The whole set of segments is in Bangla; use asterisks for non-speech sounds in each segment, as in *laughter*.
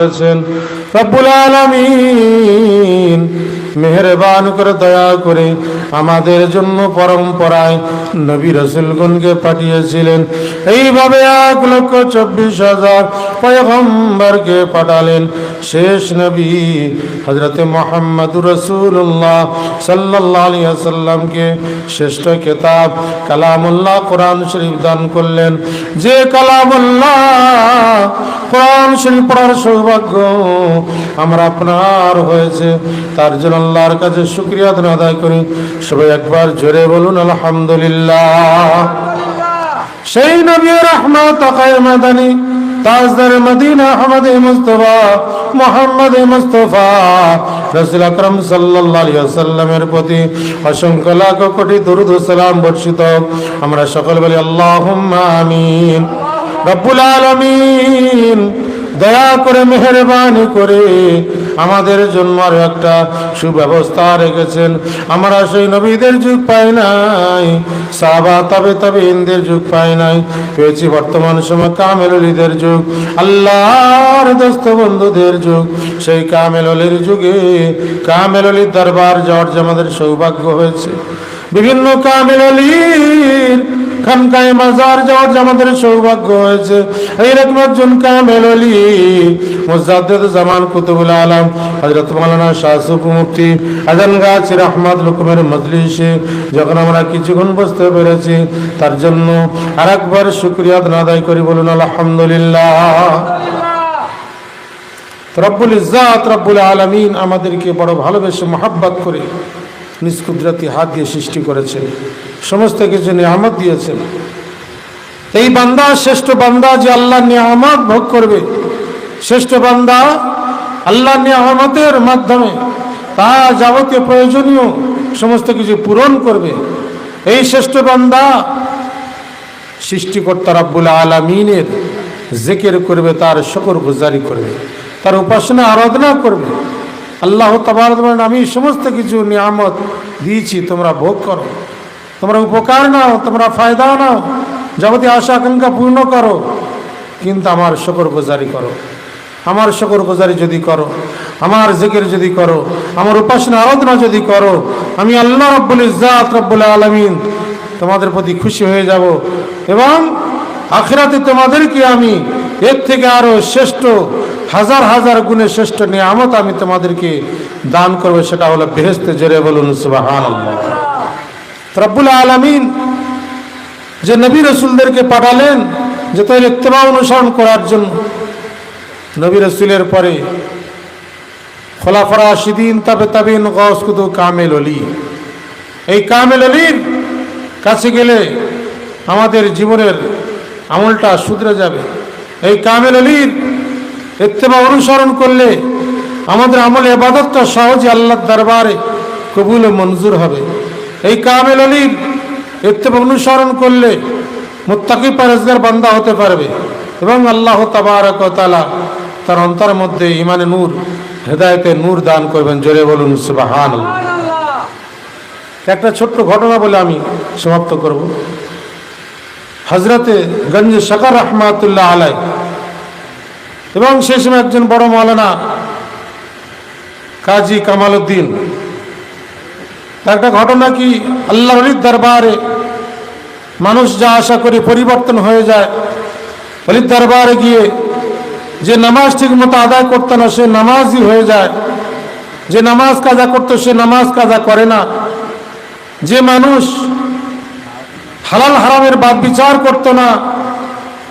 রব্বুল আলামিন মেহরবান করে দয়া করে আমাদের জন্য পরম্পরায় নবী রসুলগণকে পাঠিয়েছিলেন। এইভাবে এক লক্ষ চব্বিশ হাজার পয়গম্বরকে পাঠালেন শেষ নবী হজরতে মোহাম্মদ রসুল্লাহ সাল্লাহ আলিয়া সাল্লামকে শ্রেষ্ঠ কেতাব কালামুল্লাহ কোরআন শরীফ দান করলেন। যে কালামুল্লাহ কোরআন শরীফ পড়ার সৌভাগ্য আমরা আপনার হয়েছে, তার জন্য আল্লাহর কাছে শুক্রিয়া আদায় করি। সবাই একবার জোরে বলুন, আলহামদুলিল্লাহ। সেই নবী রহমত মাদানী তাজদার মদিনা আহমদ মুস্তফা, মোহাম্মদ মুস্তফা, রসুল আকরম প্রতি অসংখ্য লাখ কোটি দরুদ সালাম বর্ষিত। আমরা সকল বলি, আল্লাহুম্মা আমিন। রব্বুল দয়া করে, মেহরবানি করে আমাদের জন্য আরও একটা সুব্যবস্থা রেখেছেন। আমরা সেই নবীদের যুগ পাই নাই সাবা তবে তবে ইন্দের যুগ পাই নাই, পেয়েছি বর্তমান সময় কামেল অলিদের যুগ, আল্লাহর দোস্ত বন্ধুদের যুগ। সেই কামেল অলির যুগে কামেল অলির দরবার যাওয়ার যে আমাদের সৌভাগ্য হয়েছে। বিভিন্ন কামেল অলির খানকায় মাজার যাওয়ার যে আমাদের সৌভাগ্য হয়েছে মুজাদ্দেদ জামান কুতুবুল আলম হজরত মুফতি আজান গাছির আহমদ লুকুমের মজলিসে, যখন আমরা কিছুক্ষণ পেরেছি, তার জন্য আর একবার শুক্রিয়া আদায় করি, বলুন আলহামদুলিল্লাহ। রব্বুল ইজাত রব্বুল আলমিন আমাদেরকে বড় ভালোবেসে মহাব্বত করে নিজ কুদরতি হাত দিয়ে সৃষ্টি করেছেন। সমস্ত কিছু নিয়ামত দিয়েছেন। এই বান্দা, শ্রেষ্ঠ বান্দা যে আল্লাহ নিয়ামত ভোগ করবে, শ্রেষ্ঠ বান্দা আল্লাহ নিয়ামতের মাধ্যমে তা যাবতীয় প্রয়োজনীয় সমস্ত কিছু পূরণ করবে। এই শ্রেষ্ঠ বান্দা সৃষ্টিকর্তা রাব্বুল আলমিনের জেকের করবে, তার শকর গুজারি করবে, তার উপাসনা আরাধনা করবে। আল্লাহ তাবার আমি সমস্ত কিছু নিয়ামত দিয়েছি, তোমরা ভোগ করো। তোমরা উপকার নাও, তোমরা ফায়দা নাও। যাবতীয় আশা আকাঙ্ক্ষা পূর্ণ করো, কিন্তু আমার শকর গুজারি করো। আমার শকর গুজারি যদি করো, আমার জেকের যদি করো, আমার উপাসনা আরাধনা যদি করো, আমি আল্লাহ রব্বুল ইজাত রব্বুল আলমিন তোমাদের প্রতি খুশি হয়ে যাব এবং আখেরাতে তোমাদেরকে আমি এর থেকে আরও শ্রেষ্ঠ, হাজার হাজার গুণে শ্রেষ্ঠ নিয়ামত আমি তোমাদেরকে দান করব, সেটা হলো বেহেস্তে জেরে বলুন রব্বুল আলমিন যে নবী রসুলদেরকে পাঠালেন, যে তাই ইত্তেবা অনুসরণ করার জন্য, নবী রসুলের পরে খোলাফরা সিদিন তবে তাবিন গসকুদু কামেল অলি। এই কামেল অলির কাছে গেলে আমাদের জীবনের আমলটা শুধরে যাবে। এই কামেল অলির ইত্তেবা অনুসরণ করলে আমাদের আমল এবাদতটা সহজে আল্লাহর দরবারে কবুল মঞ্জুর হবে। এই কামেল অলির ইত্তেবা অনুসরণ করলে মুত্তাকি পারেজগার বান্দা হতে পারবে এবং আল্লাহ তাবারক তালা তার অন্তরের মধ্যে ইমানে নূর হেদায়তে নূর দান করবেন। জোরে বলুন সুবাহান একটা ছোট্ট ঘটনা বলে আমি সমাপ্ত করব। হজরতে গঞ্জ শকর রহমাতুল্লাহ আলাই এবং সে সময় একজন বড় মৌলানা কাজী কামাল উদ্দিন একটা ঘটনা কি? আল্লাহ অলির দরবারে মানুষ যা আশা করে পরিবর্তন হয়ে যায়। অলির দরবারে গিয়ে যে নামাজ ঠিক মতো আদায় করতো না, সে নামাজই হয়ে যায়। যে নামাজ কাজা করতো, সে নামাজ কাজা করে না। যে মানুষ হালাল হারামের বাদ বিচার করতো না,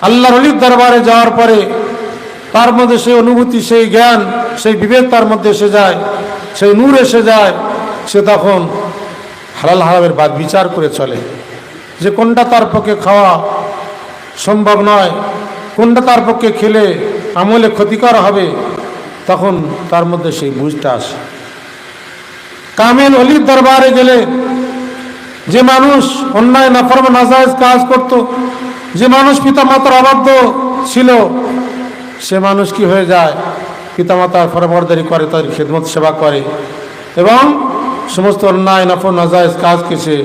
আল্লাহর অলির দরবারে যাওয়ার পরে তার মধ্যে সেই অনুভূতি, সেই জ্ঞান, সেই বিবেক তার মধ্যে এসে যায়, সেই নূর এসে যায়, সে তখন হালাল হারামের বাদ বিচার করে চলে। যে কোনটা তার পক্ষে খাওয়া সম্ভব নয়, কোনটা তার পক্ষে খেলে আমলে ক্ষতিকর হবে, তখন তার মধ্যে সেই বুঝটা আসে। কামেল অলির দরবারে গেলে যে মানুষ অন্যায় নাফরম নাজায়জ কাজ করত, যে মানুষ পিতা মাতার অবাধ্য ছিল সে মানুষ কি হয়ে যায়? পিতামাতার ফরবরদারি করে, তাদের খেদমত সেবা করে। এবং সমস্ত অন্যায়, নাফর, নাজায়জ কাজকে সে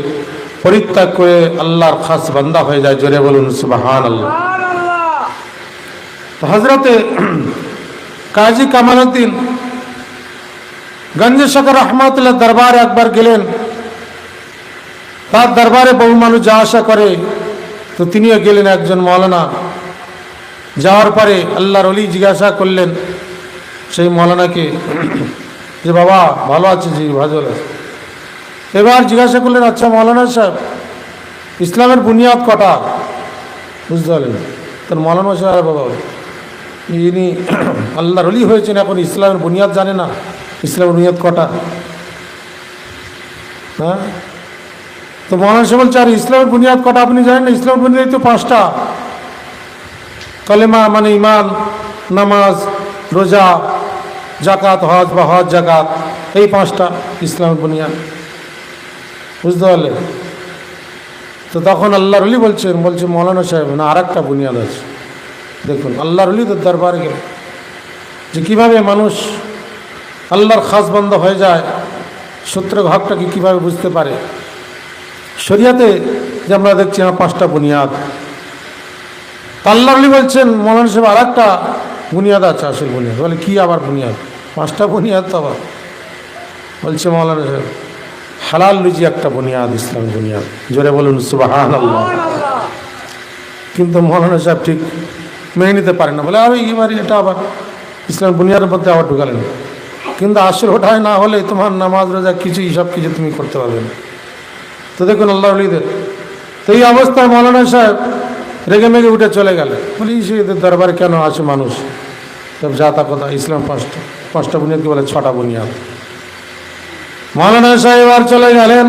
পরিত্যাগ করে আল্লাহর খাস বান্দা হয়ে যায়। জোরে বলুন সুবাহান আল্লাহ তো হজরতে *clears throat* কাজী কামালউদ্দিন গঞ্জ শেখর রহমতুল্লাহ দরবারে একবার গেলেন। তার দরবারে বহু মানুষ যা আশা করে, তো তিনিও গেলেন একজন মৌলানা। যাওয়ার পরে আল্লাহর অলি জিজ্ঞাসা করলেন, সেই মৌলানাকে, যে বাবা, ভালো আছে জি, ভালো আছে এবার জিজ্ঞাসা করলেন আচ্ছা মৌলানা সাহেব, ইসলামের বুনিয়াদ কটা? বুঝতে পারলেন। তার মৌলানা সাহেব বাবা, ইনি *clears throat* আল্লাহর অলি হয়েছেন, এখন ইসলামের বুনিয়াদ জানে না। ইসলামের বুনিয়াদ কটা? হ্যাঁ? তো মৌলানা সাহেব বলছে, আর ইসলামের বুনিয়াদ কটা আপনি জানেন না? ইসলামের বুনিয়াদ তো পাঁচটা। কলেমা মানে ইমান নামাজ, রোজা জাকাত হজ বা হজ জাকাত এই পাঁচটা ইসলামের বুনিয়াদ। বুঝতে পারলে? তো তখন আল্লাহ রলি বলছেন, বলছে মৌলানা সাহেব, না আর একটা বুনিয়াদ আছে। দেখুন আল্লাহ রলি তো দরবার গেল যে কীভাবে মানুষ আল্লাহর খাস বন্ধ হয়ে যায়, সূত্র হকটাকে কীভাবে বুঝতে পারে। শরিয়াতে যে আমরা দেখছি আমার পাঁচটা বুনিয়াদ। আল্লাহ আলী বলছেন মৌলানা সাহেব আর একটা বুনিয়াদ আছে আসল বুনিয়াদ। বলে, কী আবার বুনিয়াদ? পাঁচটা বুনিয়াদ তো আবার। বলছে মৌলানা সাহেব, হালাল লুজি একটা বুনিয়াদ, ইসলাম বুনিয়াদ। জোরে বলুন সুবাহান আল্লাহ কিন্তু মৌলানা সাহেব ঠিক মেনে নিতে পারে না। বলে, আরে, এবার এটা আবার ইসলাম বুনিয়াদের মধ্যে আবার ঢুকালেন। কিন্তু আসল ওঠায় না হলে তোমার নামাজ, রোজা কিছু সব কিছু তুমি করতে পারবে না। তো দেখুন আল্লাহ আলীদের তো এই অবস্থায় মৌলানা সাহেব রেগে উঠে চলে গেল। সে এদের দরবারে কেন আসে মানুষ? সব জাতা কথা ইসলাম পাঁচটা পাঁচটা বুনিয়াদ কি বলে? ছটা বুনিয়াদ। মৌলানা সাহেব আর চলে গেলেন।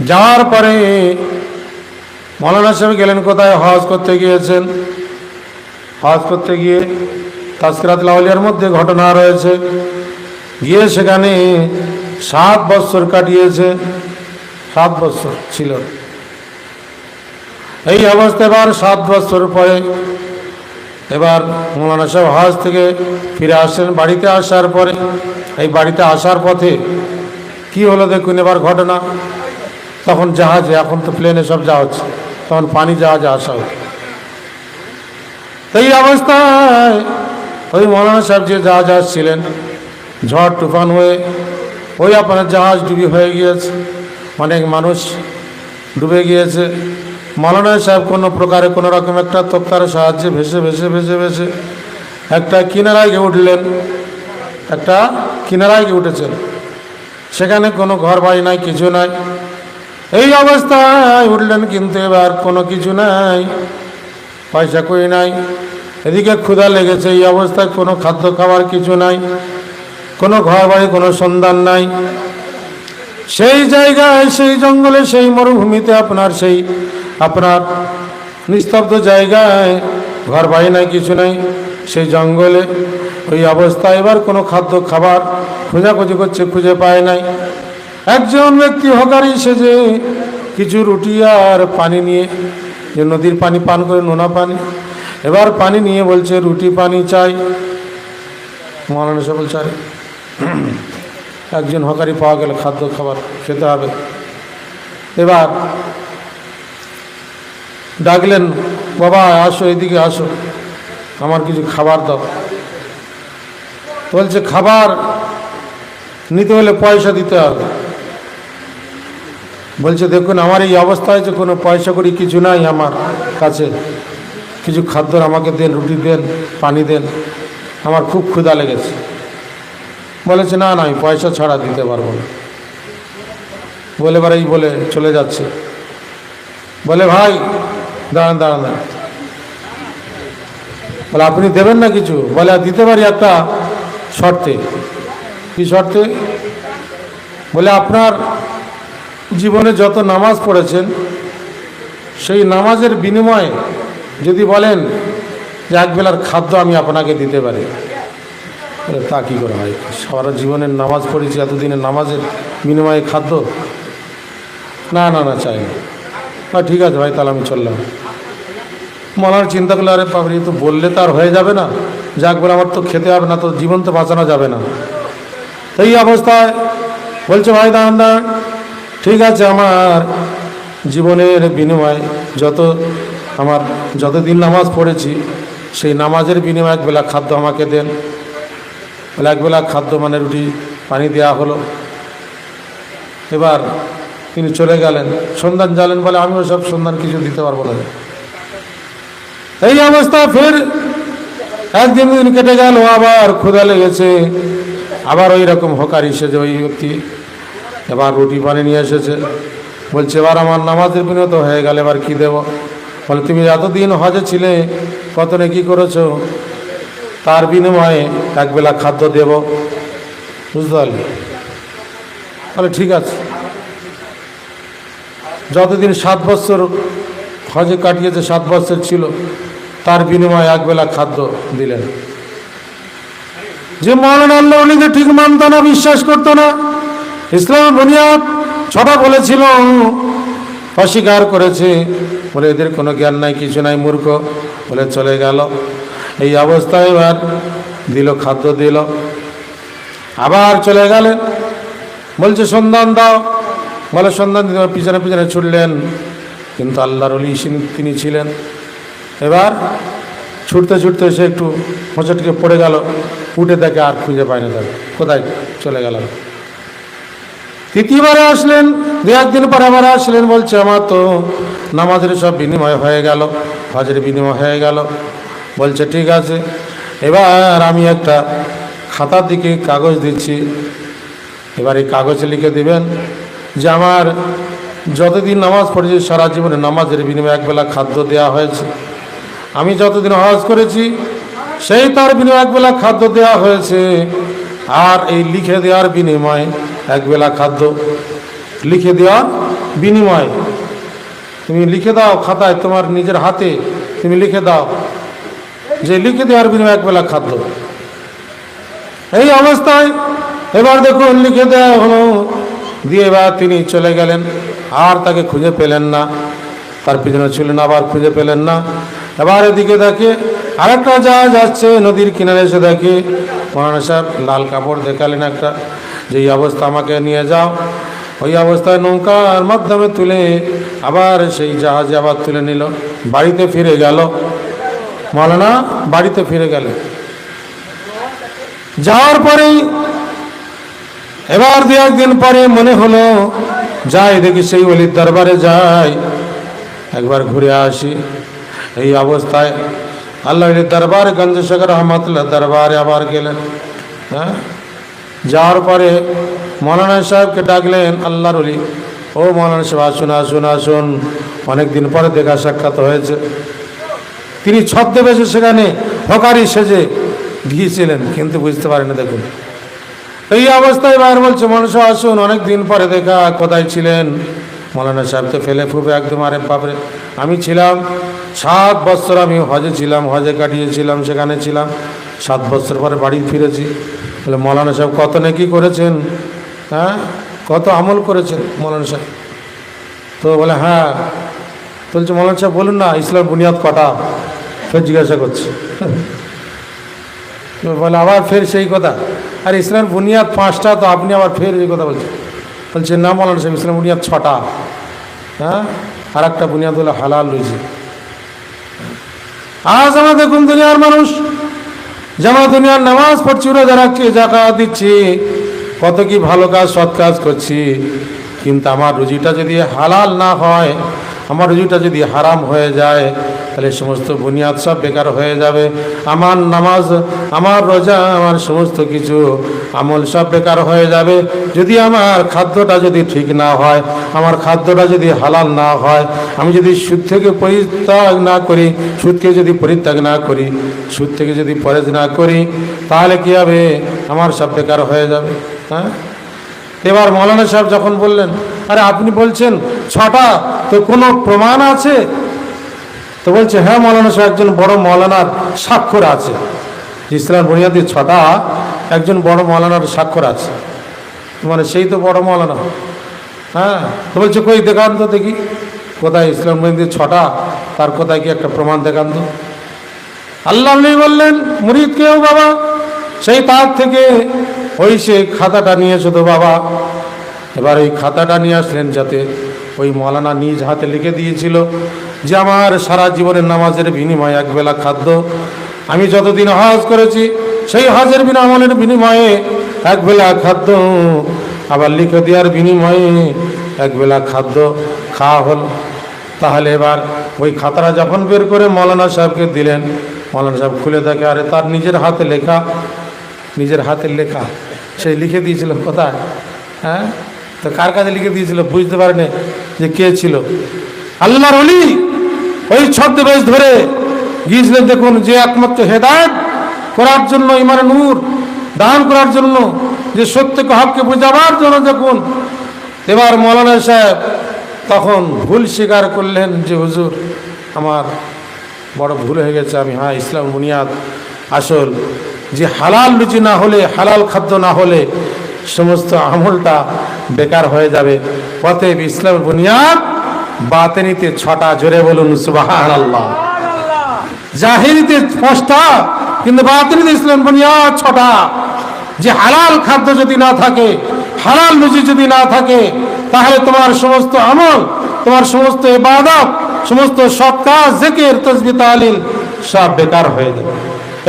যাওয়ার পরে মৌলানা সাহেব গেলেন কোথায়? হজ করতে গিয়েছেন। হজ করতে গিয়ে তাস্করাত লাউলিয়ার মধ্যে ঘটনা রয়েছে। গিয়ে সেখানে সাত বৎসর কাটিয়েছে। সাত বৎসর ছিল। এই অবস্থা এবার সাত বছর পরে। এবার মৌলানা সাহেব হজ থেকে ফিরে আসেন। বাড়িতে আসার পরে, এই বাড়িতে আসার পথে কি হলো দেখুন এবার ঘটনা। তখন জাহাজে, এখন তো প্লেনে সব যাওয়া হচ্ছে। তখন পানি জাহাজে আসা হচ্ছে এই অবস্থায় ওই মৌলানা সাহেব যে জাহাজ আসছিলেন, ঝড়, তুফান হয়ে ওই আপনার জাহাজ ডুবি হয়ে গিয়েছে। অনেক মানুষ ডুবে গিয়েছে। মৌলানা সাহেব কোনো প্রকারে কোনো রকম একটা তোপ্তার সাহায্যে ভেসে ভেসে ভেসে ভেসে একটা কিনারায় গিয়ে উঠলেন। একটা কিনারায় গিয়ে উঠেছেন। সেখানে কোনো ঘর বাড়ি নাই, কিছু নাই। এই অবস্থায় উঠলেন কিন্তু এবার কোনো কিছু নাই, পয়সা কই নাই। এদিকে ক্ষুধা লেগেছে, এই অবস্থায় কোনো খাদ্য খাবার কিছু নাই, কোনো ঘর বাড়ি, কোনো সন্ধান নাই। সেই জায়গায়, সেই জঙ্গলে, সেই মরুভূমিতে আপনার সেই আপনার নিস্তব্ধ জায়গায়, ঘর বাড়ি নাই, কিছু নাই, সেই জঙ্গলে ওই অবস্থায় এবার কোনো খাদ্য খাবার খোঁজাখুঁজি করছে, খুঁজে পায় নাই। একজন ব্যক্তি হকারি সেজে কিছু রুটি আর পানি নিয়ে, যে নদীর পানি পান করে, নোনা পানি। এবার পানি নিয়ে বলছে, রুটি পানি চাই। মৌলানা সাহেব বলছে, আরে, একজন হকারি পাওয়া গেলে খাদ্য খাবার, খেতে হবে। এবার ডাকলেন, বাবা, আসো, এদিকে আসো। আমার কিছু খাবার দাও। বলছে, খাবার নিতে হলে পয়সা দিতে হবে। বলছে, দেখুন, আমার এই অবস্থা হয়েছে, কোনো পয়সা করি কিছু নাই আমার কাছে। কিছু খাদ্য আমাকে দেন, রুটি দেন, পানি দেন। আমার খুব ক্ষুধা লেগেছে। বলেছে, না না, আমি পয়সা ছাড়া দিতে পারব না। বলে এই বলে, চলে যাচ্ছে। বলে, ভাই দাঁড়ান দাঁড়ান বলে, আপনি দেবেন না কিছু? বলে, "আর দিতে পারি একটা শর্তে। কি শর্তে? বলে, আপনার জীবনে যত নামাজ পড়েছেন, সেই নামাজের বিনিময়ে যদি বলেন যে একবেলার খাদ্য আমি আপনাকে দিতে পারি। তা কী করে হয়? সারা জীবনের নামাজ পড়েছি, এতদিনের নামাজের বিনিময়ে খাদ্য? না না না, চাই না। হ্যাঁ ঠিক আছে ভাই, তাহলে আমি চললাম। মনার চিন্তা করলে, আরে বাবরি তো বললে তো আর হয়ে যাবে না। যাক বলে, আমার তো খেতে হবে না, তো জীবন তো বাঁচানো যাবে না। এই অবস্থায় বলছে, ভাই, দাঁড়ান ঠিক আছে, আমার জীবনের বিনিময়ে, যত আমার যতদিন নামাজ পড়েছি, সেই নামাজের বিনিময়ে একবেলা খাদ্য আমাকে দেন। বলে একবেলা খাদ্য মানে রুটি, পানি দেওয়া হলো। এবার তিনি চলে গেলেন। সন্ধান জালেন বলে আমিও সব সন্ধান কিছু দিতে পারব না। এই অবস্থা ফের একদিন দিন কেটে গেল, আবার ক্ষুধা লেগেছে, আবার ওই রকম হকার এসেছে ওই ব্যক্তি। এবার রুটি পানি নিয়ে এসেছে। বলছে, এবার আমার নামাজের বিনত হয়ে গেল, এবার কি দেব? বলে, তুমি এতদিন হজে ছিলে কত কি করেছ? তার বিনিময়ে একবেলা খাদ্য দেব। বুঝতে পারলে? তাহলে ঠিক আছে। যতদিন সাত বছর হজে কাটিয়েছে, সাত বছর ছিল, তার বিনিময়ে একবেলা খাদ্য দিলেন। যে মৌলানা আল্লাহ উনিকে ঠিক মানত না, বিশ্বাস করতো না, ইসলাম বুনিয়াদ ছটা বলেছিল, অস্বীকার করেছে, বলে এদের কোনো জ্ঞান নাই, কিছু নাই, মূর্খ, বলে চলে গেল। এই অবস্থায় এবার দিল, খাদ্য দিল। আবার চলে গেলেন, বলছে, সন্ধান দাও। বলে সন্ধান পিছনে পিছনে ছুটলেন। কিন্তু আল্লাহর অলি তিনি ছিলেন। এবার ছুটতে ছুটতে সে একটু হোঁচটকে পড়ে গেল। উঠে দেখে আর খুঁজে পায় না তাকে কোথায় চলে গেল? তৃতীয়বারে আসলেন, দু একদিন পরে আবার আসলেন, বলছে, আমার তো নামাজের সব বিনিময় হয়ে গেল, হজের বিনিময় হয়ে গেল। বলছে, ঠিক আছে, এবার আমি একটা খাতার দিকে কাগজ দিচ্ছি। এবার এই কাগজে লিখে দিবেন। যে আমার যতদিন নামাজ পড়েছি, সারা জীবনে নামাজের বিনিময়ে একবেলা খাদ্য দেওয়া হয়েছে। আমি যতদিন হজ করেছি, সেই তার বিনিময়ে একবেলা খাদ্য দেওয়া হয়েছে। আর এই লিখে দেওয়ার বিনিময়ে একবেলা খাদ্য, লিখে দেওয়ার বিনিময়। তুমি লিখে দাও খাতায় তোমার নিজের হাতে, তুমি লিখে দাও। যে লিখে দেওয়ার বিনিময়ে একবেলা খাদ্য। এই অবস্থায় এবার দেখুন, লিখে দেওয়া হলো দিয়ে এবার তিনি চলে গেলেন। আর তাকে খুঁজে পেলেন না। তার পিছনে ছিলেন আবার খুঁজে পেলেন না। এবার এদিকে দেখে আরেকটা জাহাজ আসছে নদীর কিনারে এসে দেখে মহানা সাহেব লাল কাপড় দেখালেন একটা, যে এই অবস্থা আমাকে নিয়ে যাও। ওই অবস্থায় নৌকার মাধ্যমে তুলে আবার সেই জাহাজে আবার তুলে নিল। বাড়িতে ফিরে গেল। মৌলানা বাড়িতে ফিরে গেলেন। যাওয়ার পরেই এবার দু একদিন পরে মনে হলো, যাই দেখি সেই অলির দরবারে যাই। একবার ঘুরে আসি। এই অবস্থায় আল্লাহ দরবার, গঞ্জশেখর রহমতুল্লাহ দরবারে আবার গেলেন। হ্যাঁ? যাওয়ার পরে মৌলানা সাহেবকে ডাকলেন, আল্লাহর অলি, ও মৌলানা সাহেব, আসুন আসুন আসুন। অনেক দিন পরে দেখা সাক্ষাৎ হয়েছে। তিনি ছদ্মবেশে সেখানে হকারি সেজে গিয়েছিলেন, কিন্তু বুঝতে পারেন দেখুন। এই অবস্থায় বাইর বলছে মানুষ আসুন। অনেক দিন পরে দেখা, কোথায় ছিলেন? মৌলানা সাহেব তো ফেলে ফুপে একদম, আরে বাপরে। আমি ছিলাম, সাত বছর আমি হজে ছিলাম, হজে কাটিয়েছিলাম, সেখানে ছিলাম। সাত বছর পরে বাড়ি ফিরেছি। বলে, মৌলানা সাহেব, কত নাকি করেছেন? হ্যাঁ? কত আমল করেছেন মৌলানা সাহেব? তো বলে হ্যাঁ। বলছে, মৌলানা সাহেব, বলুন না, ইসলাম বুনিয়াদ কটা? ফের জিজ্ঞাসা করছে। বলে, আবার ফের সেই কথা? আর ইসলাম বুনিয়াদ পাঁচটা তো আপনি আবার ফের এই কথা বলছেন। বলছে না, মৌলানা সাহেব ইসলাম বুনিয়াদ ছটা। হ্যাঁ? আর একটা বুনিয়াদ হলো হালাল রয়েছে আজ আমরা দেখুন দুনিয়ার মানুষ যেমন দুনিয়ার নামাজ পড়ছি, রোজা রাখছি জাকা দিচ্ছি, কত কি ভালো কাজ, সৎ কাজ করছি। কিন্তু আমার রুজিটা যদি হালাল না হয় আমার রুজিটা যদি হারাম হয়ে যায়, তাহলে সমস্ত বুনিয়াদ সব বেকার হয়ে যাবে। আমার নামাজ, আমার রোজা, আমার সমস্ত কিছু আমল সব বেকার হয়ে যাবে। যদি আমার খাদ্যটা যদি ঠিক না হয়, আমার খাদ্যটা যদি হালাল না হয়, আমি যদি সুদ থেকে পরিত্যাগ না করি, সুদকে যদি পরিত্যাগ না করি, সুদ থেকে যদি পরেজ না করি, তাহলে কী হবে? আমার সব বেকার হয়ে যাবে। হ্যাঁ? এবার মৌলানা সাহেব যখন বললেন, আরে আপনি বলছেন ছটা, তো কোনো প্রমাণ আছে? তো বলছে হ্যাঁ মৌলানা সাহেব, একজন বড় মৌলানার স্বাক্ষর আছে। ইসলাম বুনিয়াদি ছটা, একজন বড় মৌলানার স্বাক্ষর আছে। মানে সেই তো বড় মৌলানা। হ্যাঁ তো বলছে, কই দেখান তো দেখি, কোথায় ইসলাম বুনিয়াদি ছটা, তার কোথায় কি একটা প্রমাণ দেখান তো? আল্লাহ বললেন, মুরিদ কেউ বাবা? সেই তার থেকে ওই সে খাতাটা নিয়েছো তো বাবা। এবার ওই খাতাটা নিয়ে আসলেন যাতে ওই মৌলানা নিজ হাতে লিখে দিয়েছিল যে আমার সারা জীবনের নামাজের বিনিময়ে একবেলা খাদ্য। আমি যতদিন হজ করেছি, সেই হজের বিনা আমলের বিনিময়ে একবেলা খাদ্য। আবার লিখে দেওয়ার বিনিময়ে একবেলা খাদ্য খাওয়া হল। তাহলে এবার ওই খাতারা যখন বের করে মৌলানা সাহেবকে দিলেন, মৌলানা সাহেব খুলে থাকে আরে তার নিজের হাতে লেখা, নিজের হাতের লেখা। সে লিখে দিয়েছিল, কোথায়? হ্যাঁ? তো কার কাছে লিখে দিয়েছিল বুঝতে পারেনি। যে কে ছিল? আল্লাহর অলি ওই ছদ্মবেশ ধরে গিয়েছিলেন দেখুন, যে একমাত্র হেদায়ত করার জন্য ইমানে নূর দান করার জন্য, যে সত্যকে হককে বোঝাবার জন্য দেখুন। এবার মৌলানা সাহেব তখন ভুল স্বীকার করলেন যে, হুজুর, আমার বড় ভুল হয়ে গেছে, আমি হ্যাঁ ইসলাম বুনিয়াদ আসল। যে হালাল রুচি না হলে, হালাল খাদ্য না হলে সমস্ত আমলটা বেকার হয়ে যাবে। অতএব ইসলাম বুনিয়াদ বাতেনিতে ছটা জোরে বলুন সুবাহান আল্লাহ জাহিরিতে পাঁচটা, কিন্তু বাতিনিতে ইসলাম বুনিয়াদ ছটা। যে হালাল খাদ্য যদি না থাকে, হালাল রুচি যদি না থাকে, তাহলে তোমার সমস্ত আমল, তোমার সমস্ত ইবাদত, সমস্ত কাজ, জেকের তসবি তালিল সব বেকার হয়ে যাবে।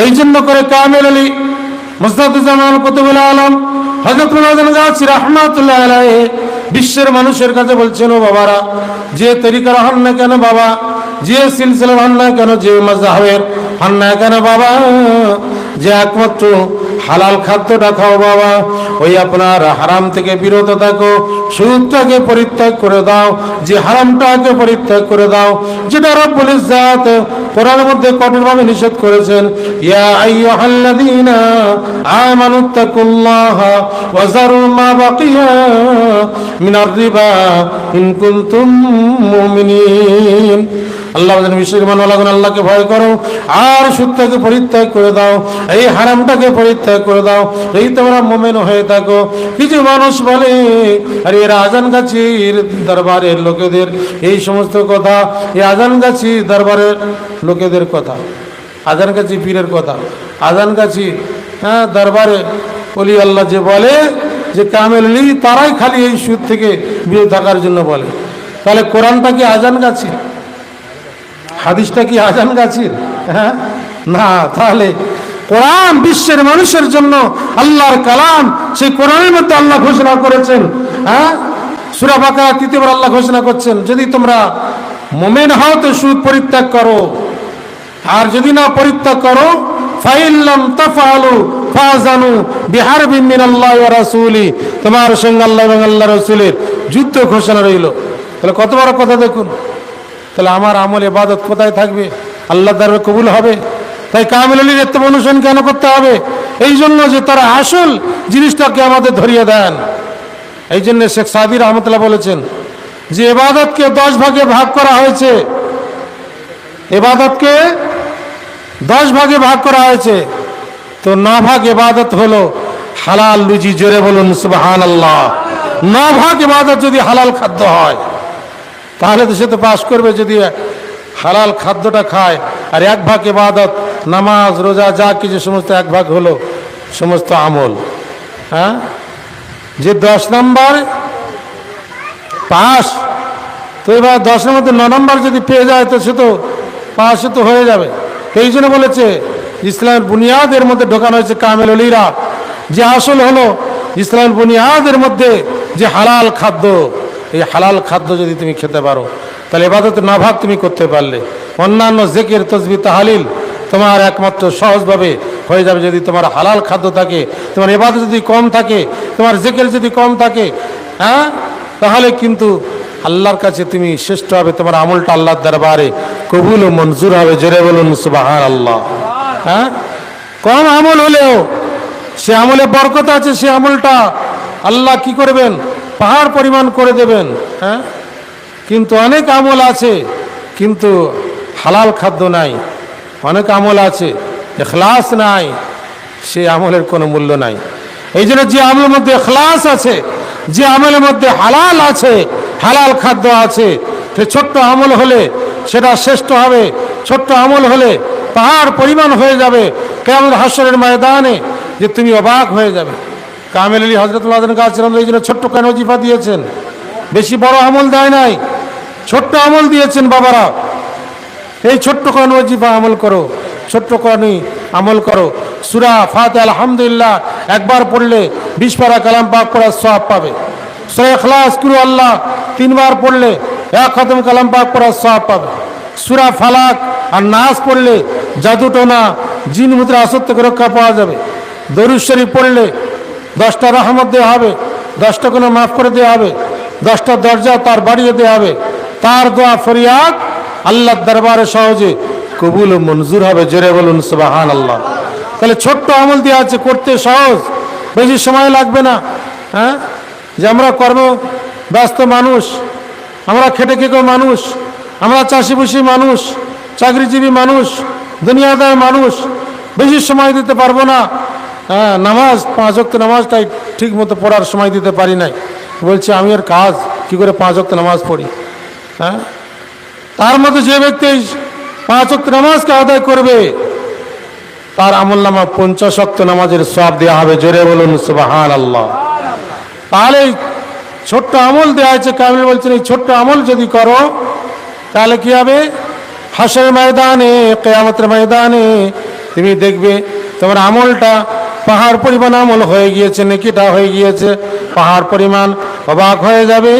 এই জন্য করে কামেল আলী মুস্তাদুজ্জামান কুতুবুল আলম বিশ্বের মানুষের কাছে বলছেন ও বাবারা, যে তরিকার হন না কেন বাবা? যে সিলসিলার হন না কেন? যে মজাহের হন না কেন বাবা? যে একমাত্র হালাল খাদ্যটা খাও বাবা। ওই আপনার হারাম থেকে বিরত থাকো, সুদটাকে পরিত্যাগ করে দাও, যে হারামটাকে পরিত্যাগ করে দাও, যেটা রব্বুল ইজ্জাত কোরআনের মধ্যে কঠোরভাবে নিষেধ করেছেন, ইয়া আইয়ুহাল্লাযীনা আমানু তাকুল্লাহা ওয়া যারু মা আল্লাহ মানুষ আল্লাহকে ভয় করো, আর সুদটাকে পরিত্যাগ করে দাও, এই হারামটাকে পরিত্যাগ করে দাও, এই তোমরা মোমেন হয়ে থাকো। কিছু মানুষ বলে, আরে এর আজান গাছির দরবারের লোকেদের। এই সমস্ত কথা, এই আজান গাছি দরবারের লোকেদের কথা, আজান গাছি পীরের কথা, আজান গাছি হ্যাঁ দরবারে বলি আল্লাহ যে বলে, যে কামেল লি, তারাই খালি এই সুদ থেকে বিরত থাকার জন্য বলে। তাহলে কোরআনটা কি আজান গাছি? হাদিসটা কি আজান গাছির? হ্যাঁ? না, তাহলে কোরআন বিশ্বের মানুষের জন্য আল্লাহর কালাম, সেই কোরআনের মধ্যে আল্লাহ ঘোষণা করেছেন। হ্যাঁ? সুরা বাঁকা তৃতীয়বার আল্লাহ ঘোষণা করছেন, যদি তোমরা মোমেন হও তো সুদ পরিত্যাগ করো। আর যদি না পরিত্যাগ করো ফাইল্লাম তাফালু ফাজানু বিহার বিমিন আল্লাহ রাসূলি। তোমার সঙ্গে আল্লাহ এবং আল্লাহ রাসূলের যুদ্ধ ঘোষণা রইল। তাহলে কত বড় কথা দেখুন? তাহলে আমার আমল এবাদত কোথায় থাকবে? আল্লাহ দ্বারা কবুল হবে? তাই কামিল আলীর এত অনুসরণ কেন করতে হবে? এই জন্য যে তারা আসল জিনিসটাকে আমাদের ধরিয়ে দেন। এই জন্য শেখ সাদি রহমতুল্লাহ বলেছেন যে এবাদতকে দশ ভাগে ভাগ করা হয়েছে। এবাদতকে দশ ভাগে ভাগ করা হয়েছে। তো ন ভাগ এবাদত হলো হালাল লুজি জোরে বলুন সুবাহান আল্লাহ ন ভাগ এবাদত যদি হালাল খাদ্য হয় তাহলে তো সে তো পাশ করবে যদি হালাল খাদ্যটা খায়। আর এক ভাগ এবাদত নামাজ, রোজা, যা কিছু, সমস্ত এক ভাগ হলো সমস্ত আমল। হ্যাঁ? যে দশ নাম্বার পাস তো এবার দশের মধ্যে ন নম্বর যদি পেয়ে যায়, তো সে তো পাশে তো হয়ে যাবে। এই জন্য বলেছে, ইসলামের বুনিয়াদের মধ্যে ঢোকানো হয়েছে কামেল অলিরা। যে আসল হলো ইসলামের বুনিয়াদের মধ্যে যে হালাল খাদ্য। এই হালাল খাদ্য যদি তুমি খেতে পারো, তাহলে এবাদত নাভাগ তুমি করতে পারলে। অন্যান্য জেকের তসবি তাহালিল তোমার একমাত্র সহজভাবে হয়ে যাবে যদি তোমার হালাল খাদ্য থাকে, তোমার এবাদত যদি কম থাকে, তোমার জেকের যদি কম থাকে হ্যাঁ? তাহলে কিন্তু আল্লাহর কাছে তুমি শ্রেষ্ঠ হবে, তোমার আমলটা আল্লাহর দরবারে কবুল ও মঞ্জুর হবে। জোরে বলুন সুবাহান আল্লাহ হ্যাঁ? কম আমল হলেও সে আমলে বরকত আছে, সে আমলটা আল্লাহ কি করবেন? পাহাড় পরিমাণ করে দেবেন হ্যাঁ? কিন্তু অনেক আমল আছে, কিন্তু হালাল খাদ্য নাই। অনেক আমল আছে, এখলাস নাই সে আমলের কোনো মূল্য নাই। এই জন্য যে আমলের মধ্যে এখলাস আছে, যে আমলের মধ্যে হালাল আছে, হালাল খাদ্য আছে, সে ছোট্ট আমল হলে সেটা শ্রেষ্ঠ হবে, ছোট্ট আমল হলে পাহাড় পরিমাণ হয়ে যাবে। কেমন হাসরের ময়দানে যে তুমি অবাক হয়ে যাবে। কামেল আলী হজরতুল্লাহ কাছে এই জন্য ছোট্ট কেন জিফা দিয়েছেন? বেশি বড় আমল দেয় নাই। ছোট্ট আমল দিয়েছেন বাবারা। এই ছোট্ট কোরআন ওজিফা আমল করো। ছোট্ট কোরআনই আমল করো। সুরা ফাতে আলহামদুলিল্লাহ, একবার পড়লে বিশ পারা কালাম পাক করার সব পাবে। সুরা কুরু আল্লাহ, তিনবার পড়লে এক খতম কালাম পাক করার সব পাবে। সুরা ফালাক আর নাচ পড়লে জাদুটোনা জিন মুদ্রা আসর রক্ষা পাওয়া যাবে। দরুদ শরীফ পড়লে দশটা রহমত দেওয়া হবে, দশটা কোনো মাফ করে দেওয়া হবে, দশটা দরজা তার বাড়িয়ে দেওয়া হবে। তার দোয়া ফরিয়াদ আল্লাহর দরবারে সহজে কবুল ও মঞ্জুর হবে, জোরে বলুন সুবাহান আল্লাহ তাহলে ছোট্ট আমল দেওয়া আছে, করতে সহজ, বেশি সময় লাগবে না হ্যাঁ? যে আমরা কর্ম ব্যস্ত মানুষ, আমরা খেটে খেটে মানুষ, আমরা চাষিবুষি মানুষ, চাকরিজীবী মানুষ, দুনিয়াদার মানুষ, বেশি সময় দিতে পারব না। হ্যাঁ নামাজ, পাঁচ অক্ট নামাজটাই ঠিক মতো পড়ার সময় দিতে পারি নাই। বলছে, আমি আর কাজ, কি করে পাঁচ অক্ট নামাজ পড়ি? হ্যাঁ? তার মধ্যে যে ব্যক্তি পাঁচ অক্ট নামাজকে আদায় করবে, তার আমল নামা পঞ্চাশ অক্ট নামাজের সব দেওয়া হবে। জোরে বলুন সুবাহান আল্লাহ তাহলে ছোট্ট আমল দেওয়া আছে কামিল বলছেন, এই ছোট্ট আমল যদি করো, তাহলে কি হবে? হাসের ময়দানে, কেয়ামতের ময়দানে, তুমি দেখবে তোমার আমলটা পাহাড় পরিমাণ আমল হয়ে গিয়েছে নেকিটা হয়ে গিয়েছে। পাহাড় পরিমাণ অবাক হয়ে যাবে।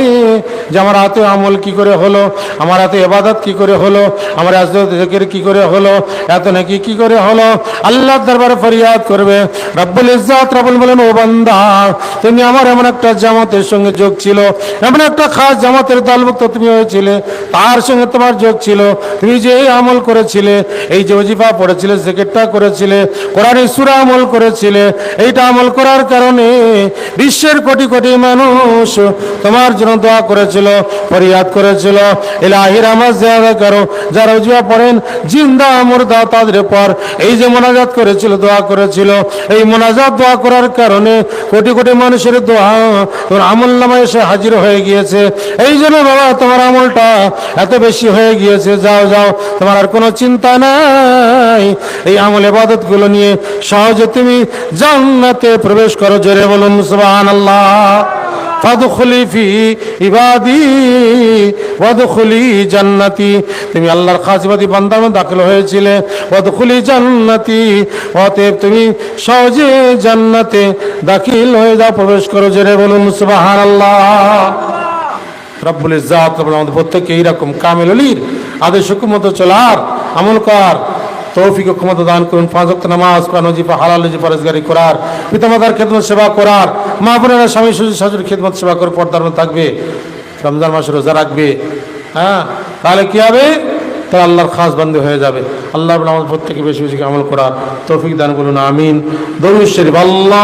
যে আমার হাতে আমল কি করে হলো? আমার হাতে এবাদত কি করে হলো? আমার আজ জেকের কি করে হলো? এত নাকি কি করে হলো? আল্লাহ দরবারে ফরিয়াদ করবে। রব্বুল ইজ্জাত, রব্বুল বলেন, ও বান্দা, তুমি আমার এমন একটা জামাতের সঙ্গে যোগ ছিল, এমন একটা খাস জামাতের দলভুক্ত তুমি হয়েছিলে, তার সঙ্গে তোমার যোগ ছিল। তুমি যে এই আমল করেছিলে, এই যে ওজিফা পড়েছিলে জেকেটটা করেছিলে কোরআনের সুরা আমল করেছিলে, এইটা আমল করার কারণে বিশ্বের কোটি কোটি মানুষ তোমার জন্য দোয়া করেছিল। ফরিয়াদ করেছিল। এলাহির আমার জায়গা করো, যারা উজিফা পড়েন, জিন্দা মুর্দা তাদের পর এই যে মোনাজাত করেছিল, দোয়া করেছিল। এই মোনাজাত দোয়া করার কারণে কোটি কোটি মানুষের দোয়া তোমার আমল নামা এসে হাজির হয়ে গিয়েছে। এই জন্য বাবা, তোমার আমলটা এত বেশি হয়ে গিয়েছে। যাও যাও, তোমার আর কোনো চিন্তা নাই। এই আমল এবাদতগুলো নিয়ে সহজে তুমি জান্নাতে প্রবেশ করো। জোরে বলুন, সুবহানাল্লাহ। ফাদখুলি ফি ইবাদি, ওয়াদখুলি জান্নাতি। তুমি আল্লাহর খাসবাদী বান্দার মধ্যে দাখিল হয়েছিলে। ওয়াদখুলি জান্নাতি, অতএব তুমি সহজে জান্নাতে দাখিল হয়ে যাও, প্রবেশ করো জেরে বলুন, সুবহানাল্লাহ। রব্বুল ইজ্জাত আমাদের প্রত্যেককে এইরকম কামেল আদেশ হুকুম মতো চলার, আমল কর তৌফিক ও ক্ষমতা দান করুন। পাঁচ ওয়াক্ত নামাজ, কোরআন ওজিফা হালাল নজিফা রোজগারি করার। পিতামাতার খেদমত সেবা করার। মা বোনেরা, স্বামী, শ্বশুর শাশুড়ি খেদমত সেবা করে পর্দার মধ্যে থাকবে। রমজান মাসে রোজা রাখবে। হ্যাঁ? তাহলে কী হবে? তাহলে আল্লাহর খাস বন্ধ হয়ে যাবে। আল্লাহ আমাদের প্রত্যেকে বেশি বেশি আমল করার তৌফিক দান করুন। আমিন। দরুদ শরীফ। আল্লাহ